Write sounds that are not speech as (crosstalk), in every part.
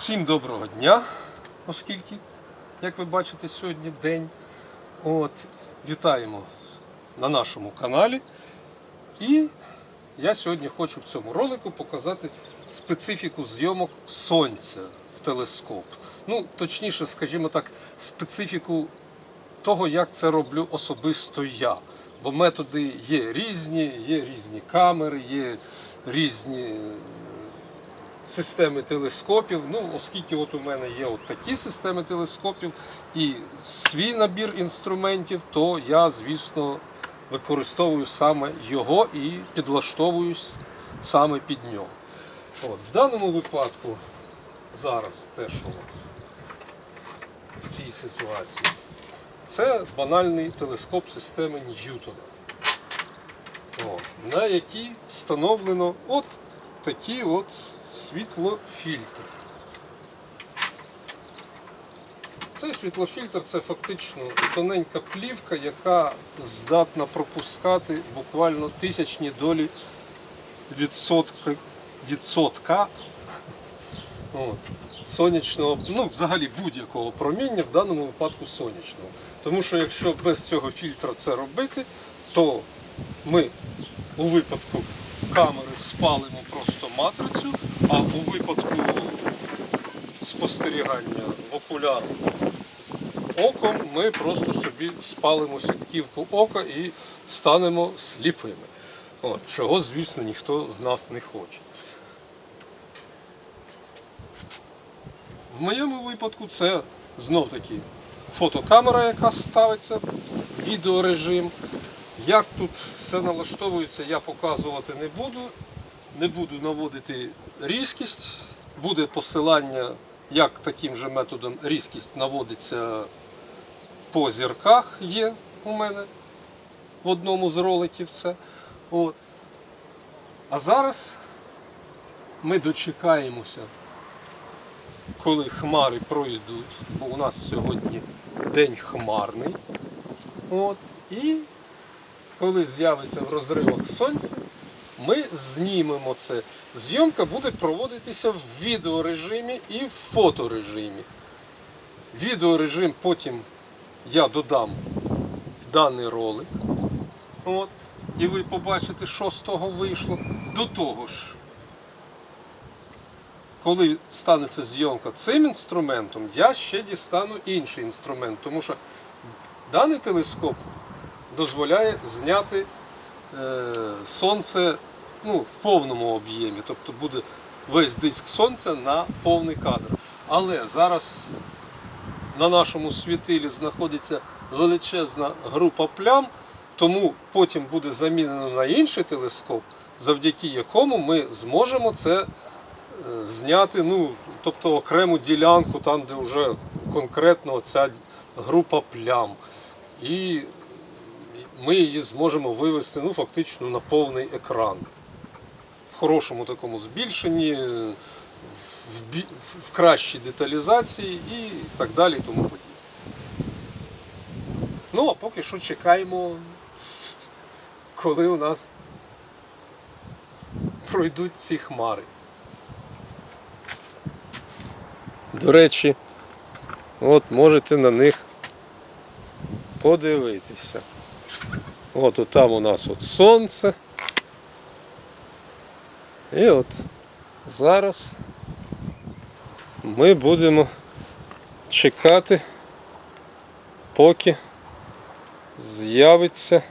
Всім доброго дня, оскільки, як ви бачите, сьогодні день. От, вітаємо на нашому каналі. І я сьогодні хочу в цьому ролику показати специфіку зйомок сонця в телескоп. Ну, точніше, скажімо так, специфіку того, як це роблю особисто я. Бо методи є різні, є різні камери, є різні системи телескопів. Ну, оскільки от у мене є от такі системи телескопів і свій набір інструментів, то я, звісно, використовую саме його і підлаштовуюсь саме під нього. От, в даному випадку зараз те, що в цій ситуації, це банальний телескоп системи Ньютона, от, на якій встановлено от такий от світлофільтр. Цей світлофільтр це фактично тоненька плівка, яка здатна пропускати буквально тисячні долі відсотка, відсотка от, сонячного, ну взагалі будь-якого проміння, в даному випадку сонячного. Тому що якщо без цього фільтра це робити, то ми у випадку камери спалимо просто матрицю, а у випадку спостерігання в окуляр оком ми просто собі спалимо сітківку ока і станемо сліпими. От, чого, звісно, ніхто з нас не хоче. В моєму випадку це знов таки фотокамера, яка ставиться відеорежим. Як тут все налаштовується, я показувати не буду. Не буду наводити різкість. Буде посилання, як таким же методом різкість наводиться по зірках, є у мене в одному з роликів це. От. А зараз ми дочекаємося, коли хмари пройдуть, бо у нас сьогодні день хмарний. От. І коли з'явиться в розривах сонця, ми знімемо це. Зйомка буде проводитися в відеорежимі і в фоторежимі. Відеорежим потім я додам в даний ролик. От. І ви побачите, що з того вийшло. До того ж, коли станеться зйомка цим інструментом, я ще дістану інший інструмент, тому що даний телескоп дозволяє зняти е, сонце ну, в повному об'ємі, тобто буде весь диск сонця на повний кадр. Але зараз на нашому світилі знаходиться величезна група плям, тому потім буде замінено на інший телескоп, завдяки якому ми зможемо це е, зняти, ну, тобто окрему ділянку, там, де вже конкретно ця група плям. І ми її зможемо вивести ну, фактично на повний екран. Хорошому такому збільшенні, в, бі- в кращій деталізації і так далі. і Тому подібне. Ну, а поки що чекаємо, коли у нас пройдуть ці хмари. До речі, от можете на них подивитися. От там у нас от сонце. І от зараз ми будемо чекати, поки з'явиться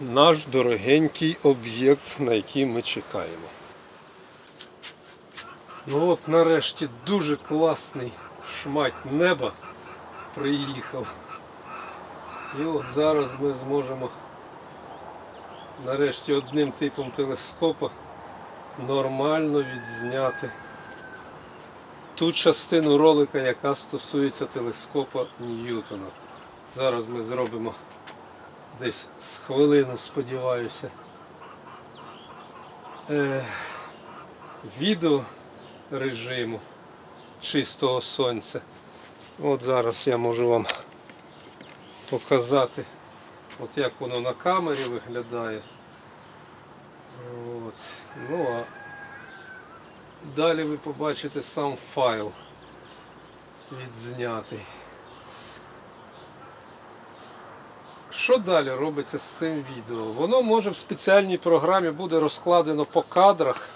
наш дорогенький об'єкт, на який ми чекаємо. Ну от нарешті дуже класний шмать неба приїхав. І от зараз ми зможемо нарешті одним типом телескопа нормально відзняти ту частину ролика, яка стосується телескопа Ньютона. Зараз ми зробимо десь з хвилину, сподіваюся. Е, відео режиму чистого сонця. От зараз я можу вам показати, от як воно на камері виглядає. От. Ну а далі ви побачите сам файл відзнятий. Що далі робиться з цим відео? Воно може в спеціальній програмі буде розкладено по кадрах.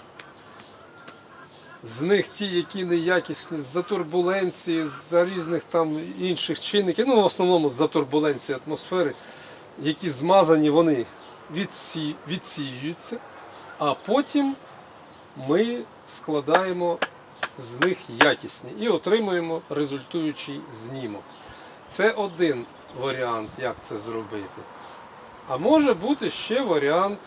З них ті, які неякісні, з-за турбуленції, з-за різних там інших чинників, ну в основному з-за турбуленції атмосфери, які змазані, вони відсі... відсіюються, а потім ми складаємо з них якісні і отримуємо результуючий знімок. Це один варіант, як це зробити. А може бути ще варіант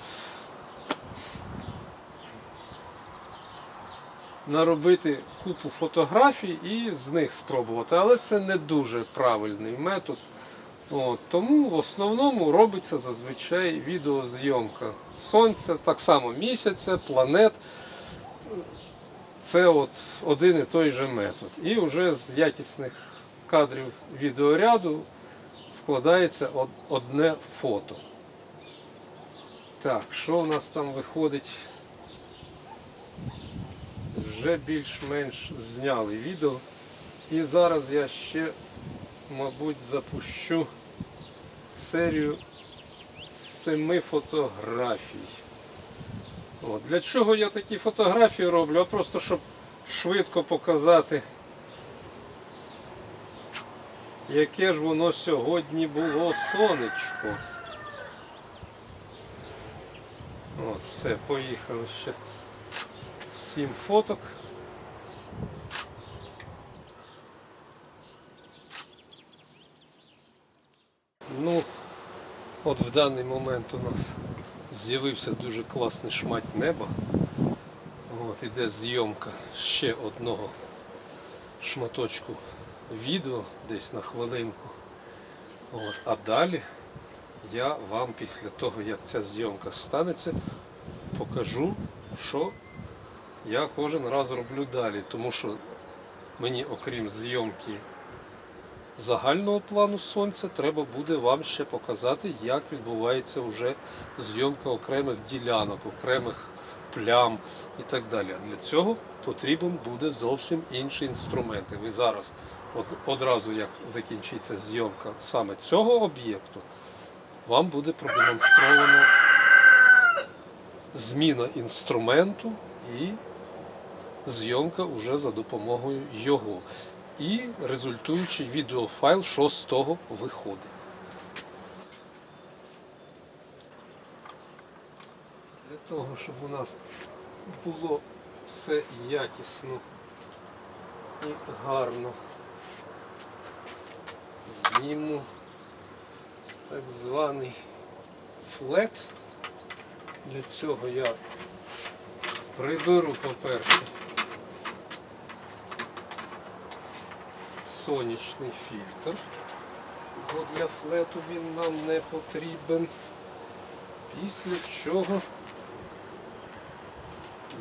наробити купу фотографій і з них спробувати. Але це не дуже правильний метод. От, тому в основному робиться зазвичай відеозйомка сонця, так само місяця, планет. Це от один і той же метод. І вже з якісних кадрів відеоряду складається одне фото. Так, що в нас там виходить? Вже більш-менш зняли відео. І зараз я ще, мабуть, запущу серію семи фотографій. От. Для чого я такі фотографії роблю? А просто щоб швидко показати, яке ж воно сьогодні було сонечко. От, все, поїхали ще. Сім фоток. Ну, от в даний момент у нас з'явився дуже класний шмать неба. От іде зйомка ще одного шматочку відео десь на хвилинку. От, а далі я вам після того, як ця зйомка станеться, покажу, що я кожен раз роблю далі. Тому що мені, окрім зйомки загального плану сонця, треба буде вам ще показати, як відбувається вже зйомка окремих ділянок, окремих плям і так далі. Для цього потрібен буде зовсім інший інструмент. І ви зараз, от, одразу як закінчиться зйомка саме цього об'єкту, вам буде продемонстровано зміна інструменту і зйомка вже за допомогою його. І результуючий відеофайл, що з того виходить. Для того, щоб у нас було все якісно і гарно, зніму так званий флет. Для цього я приберу, по-перше, сонячний фільтр, бо для флету він нам не потрібен. Після чого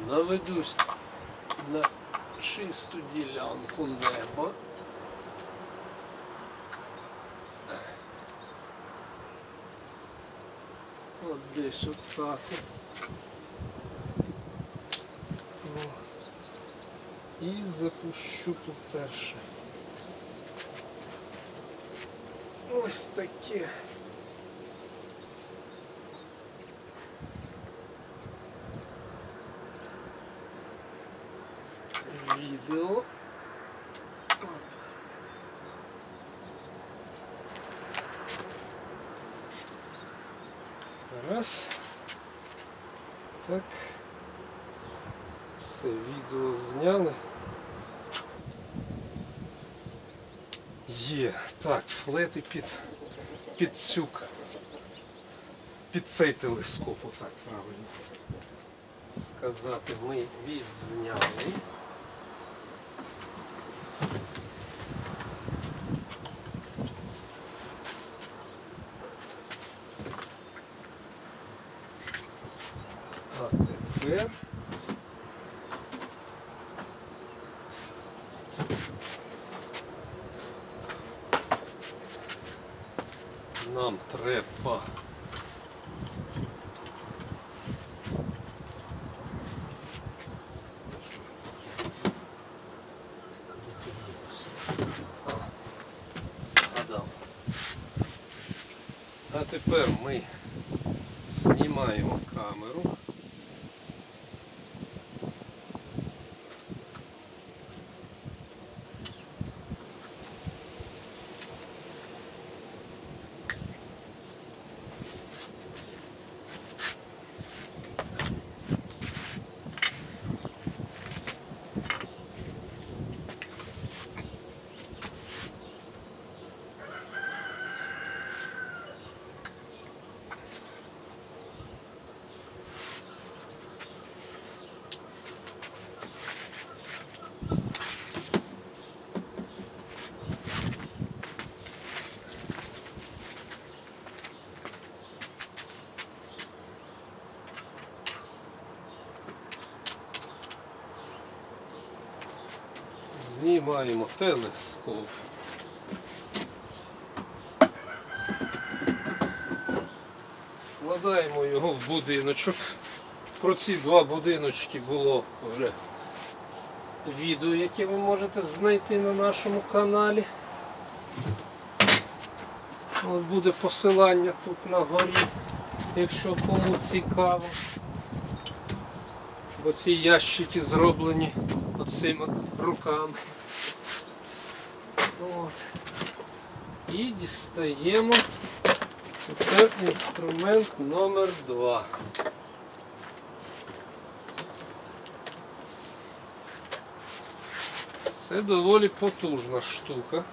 наведусь на чисту ділянку неба. От десь отак. І запущу тут перше. Ось таке. Відео. Оп. Раз. Так. Все, відео зняли. Є. Так, під, під цю, під цей телескоп, отак правильно сказати, ми відзняли. А тепер нам треба А тепер ми знімаємо камеру. Знімаємо телескоп. Вкладаємо його в будиночок. Про ці два будиночки було вже відео, яке ви можете знайти на нашому каналі. От буде посилання тут на горі, якщо кому цікаво. Бо ці ящики зроблені оцими руками. От. І дістаємо це інструмент номер два. Це доволі потужна штука.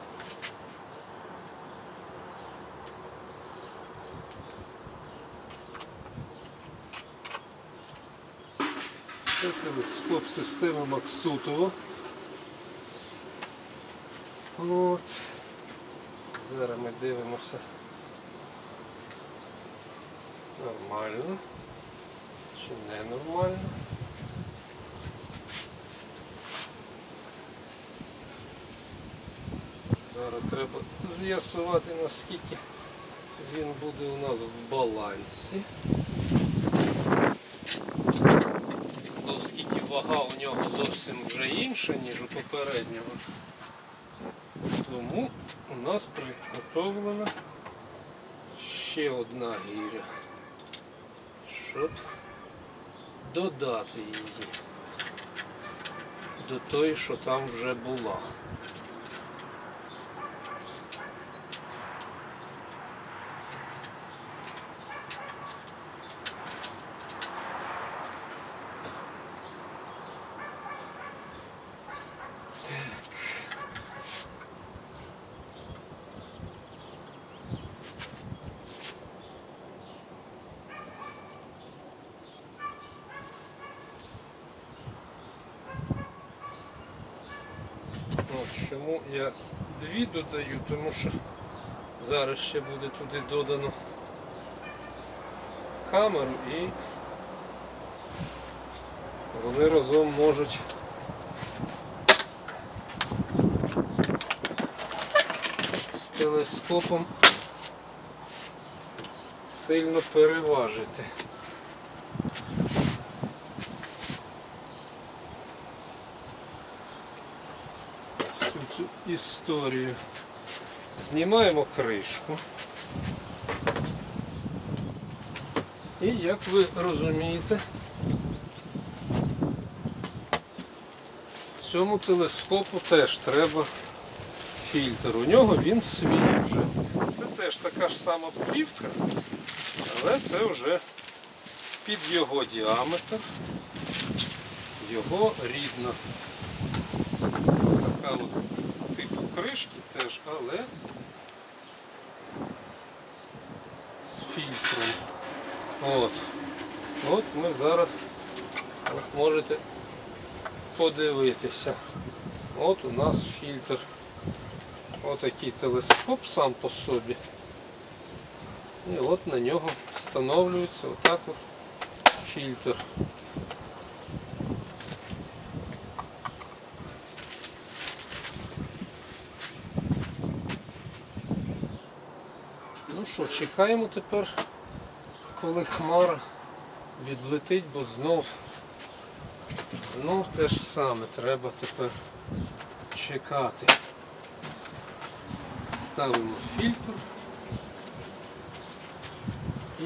Це телескоп системи Максутова. От. Зараз ми дивимося. Нормально. Чи не нормально? Зараз треба з'ясувати наскільки він буде у нас в балансі. Оскільки вага у нього зовсім вже інша, ніж у попереднього. Тому у нас приготовлена ще одна гіря, щоб додати її до тої, що там вже була. От, чому я дві додаю, тому що зараз ще буде туди додано камеру і вони разом можуть з телескопом сильно переважити. всю цю історію. Знімаємо кришку. І як ви розумієте, цьому телескопу теж треба фільтр. У нього він свій вже. Це теж така ж сама плівка, але це вже під його діаметр, його рідна така от кришки теж, але з фільтром. От. От ми зараз можете подивитися. От у нас фільтр. Отакий телескоп сам по собі. І от на нього встановлюється отак от фільтр. Ну що, чекаємо тепер, коли хмара відлетить, бо знов, знов те ж саме треба тепер чекати. Ставимо фільтр.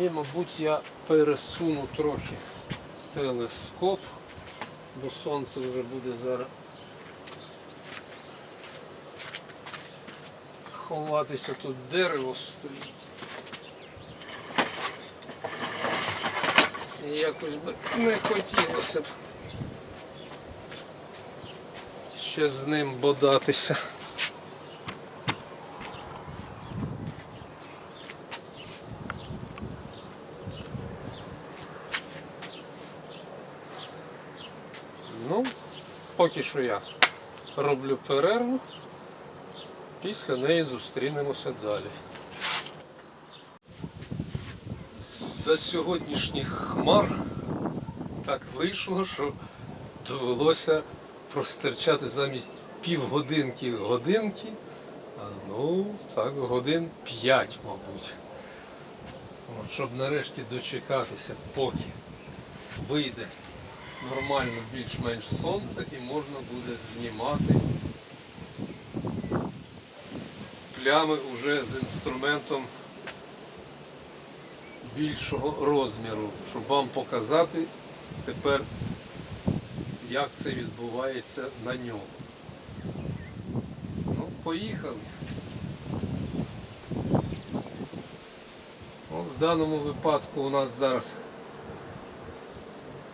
І, мабуть, я пересуну трохи телескоп, бо сонце вже буде зараз ховатися тут дерево стоїть. Якось би не хотілося б ще з ним бодатися. Ну, поки що я роблю перерву, після неї зустрінемося далі. За сьогоднішніх хмар так вийшло, що довелося простирчати замість півгодинки годинки, а ну так годин п'ять, мабуть. От, щоб нарешті дочекатися, поки вийде нормально більш-менш сонце і можна буде знімати плями вже з інструментом більшого розміру, щоб вам показати тепер, як це відбувається на ньому. Ну, поїхали. От в даному випадку у нас зараз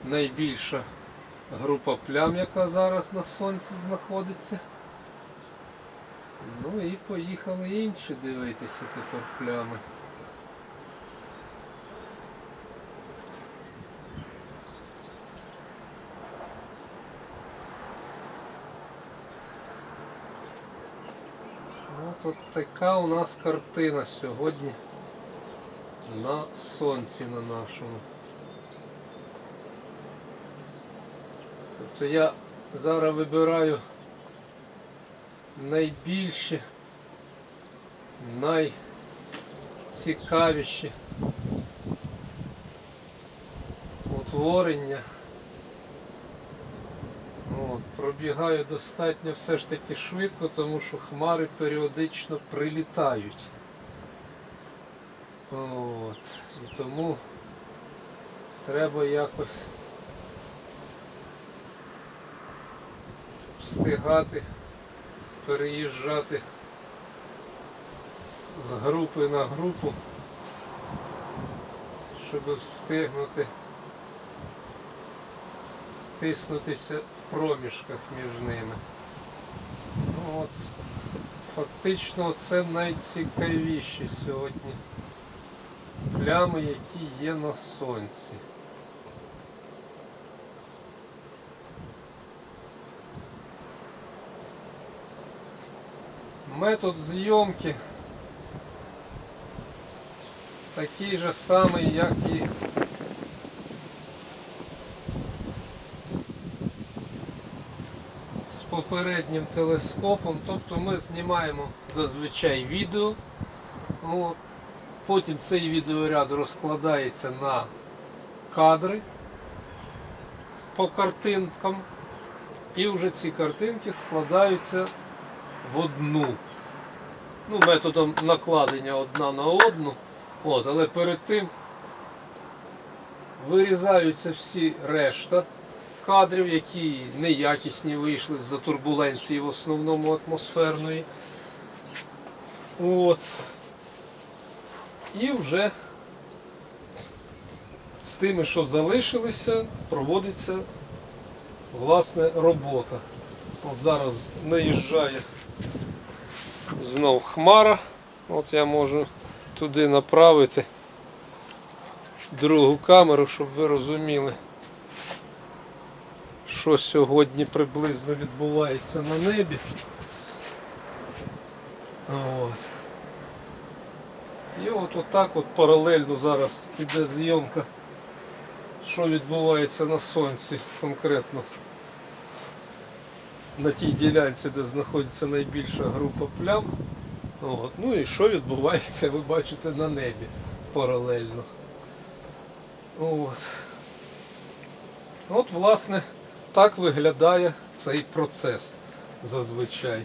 найбільша група плям, яка зараз на сонці знаходиться. Ну і поїхали інші дивитися тепер плями. От, така у нас картина сьогодні на сонці на нашому. Тобто я зараз вибираю найбільші, найцікавіші утворення. Пробігаю достатньо все ж таки швидко, тому що хмари періодично прилітають. От, і тому треба якось встигати переїжджати з групи на групу, щоб встигнути втиснутися в проміжках між ними. Ну, от, фактично це найцікавіші сьогодні плями, які є на сонці. Метод зйомки такий же самий, як і попереднім телескопом. Тобто ми знімаємо зазвичай відео, от, потім цей відеоряд розкладається на кадри по картинкам, і вже ці картинки складаються в одну. Ну, методом накладення одна на одну. От, але перед тим вирізаються всі решта кадрів, які неякісні вийшли з-за турбуленції, в основному атмосферної. От. І вже з тими, що залишилися, проводиться власне робота. От зараз наїжджає знов хмара. От я можу туди направити другу камеру, щоб ви розуміли, що сьогодні приблизно відбувається на небі. От. І от отак от паралельно зараз іде зйомка, що відбувається на сонці конкретно на тій ділянці, де знаходиться найбільша група плям. От. Ну і що відбувається, ви бачите на небі паралельно. От. От, власне, так виглядає цей процес зазвичай.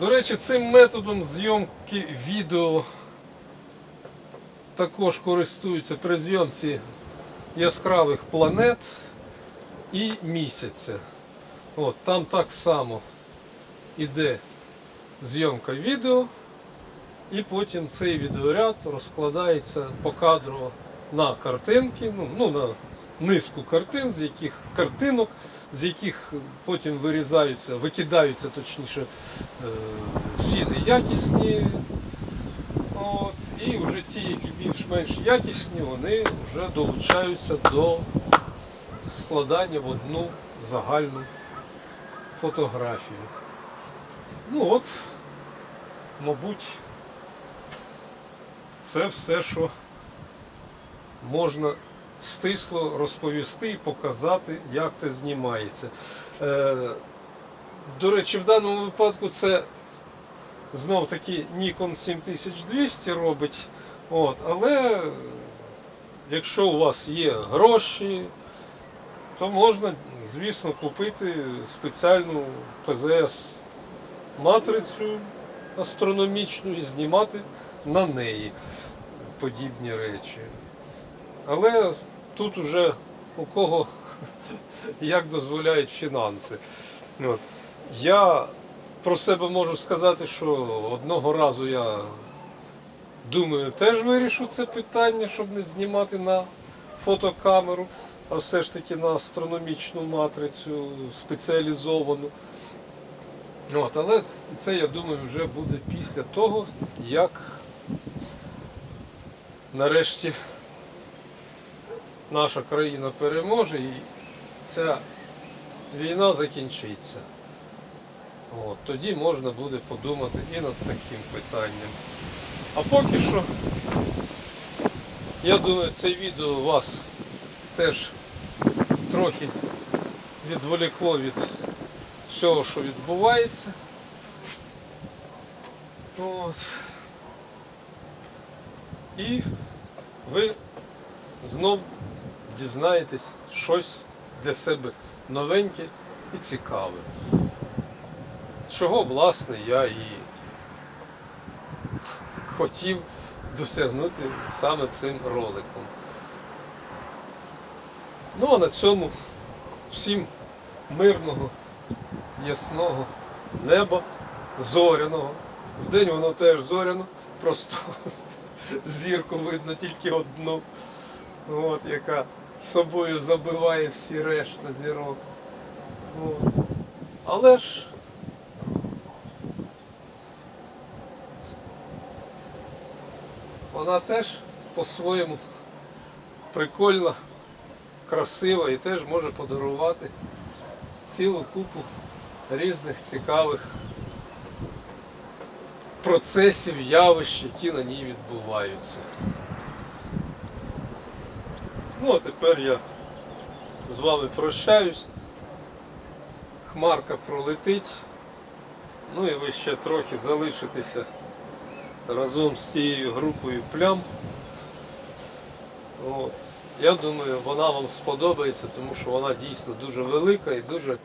До речі, цим методом зйомки відео також користуються при зйомці яскравих планет і місяця. От, там так само іде зйомка відео, і потім цей відеоряд розкладається покадрово на картинки, ну, ну на низку картин, з яких картинок, з яких потім вирізаються, викидаються точніше е, всі неякісні. От, і вже ті, які більш-менш якісні, вони вже долучаються до складання в одну загальну фотографію. Ну от, мабуть, це все, що можна стисло розповісти і показати, як це знімається. Е, до речі, в даному випадку це знов таки Nikon 7200 робить. От, але якщо у вас є гроші, то можна, звісно, купити спеціальну ПЗС матрицю астрономічну і знімати на неї подібні речі. Але тут уже у кого (laughs) як дозволяють фінанси. От. Я про себе можу сказати, що одного разу я думаю, теж вирішу це питання, щоб не знімати на фотокамеру, а все ж таки на астрономічну матрицю спеціалізовану. От, але це, я думаю, вже буде після того, як нарешті наша країна переможе і ця війна закінчиться. От, тоді можна буде подумати і над таким питанням. А поки що, я думаю, це відео вас теж трохи відволікло від всього, що відбувається. От. І ви знов дізнаєтесь щось для себе новеньке і цікаве. Чого, власне, я і хотів досягнути саме цим роликом. Ну а на цьому всім мирного, ясного неба, зоряного. Вдень воно теж зоряно, просто (laughs) зірку видно тільки одну, от, яка собою забиває всі решта зірок. От. Але ж вона теж по-своєму прикольна, красива і теж може подарувати цілу купу різних цікавих процесів, явищ, які на ній відбуваються. Ну, а тепер я з вами прощаюсь. Хмарка пролетить. Ну і ви ще трохи залишитеся разом з цією групою плям. От. Я думаю, вона вам сподобається, тому що вона дійсно дуже велика і дуже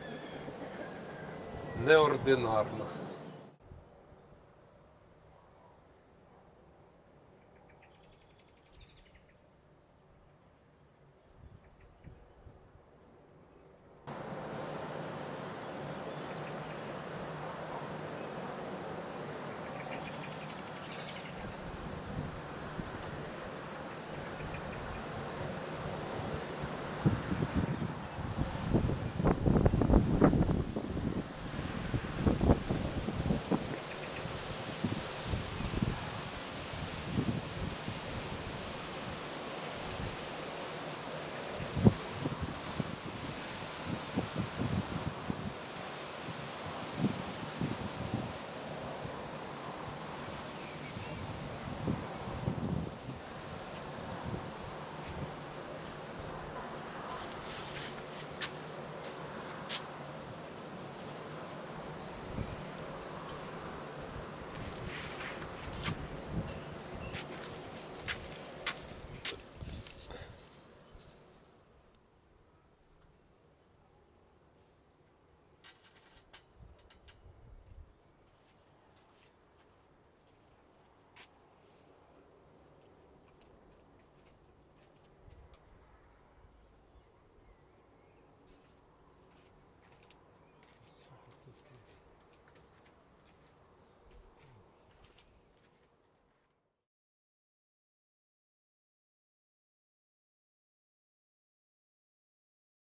неординарна.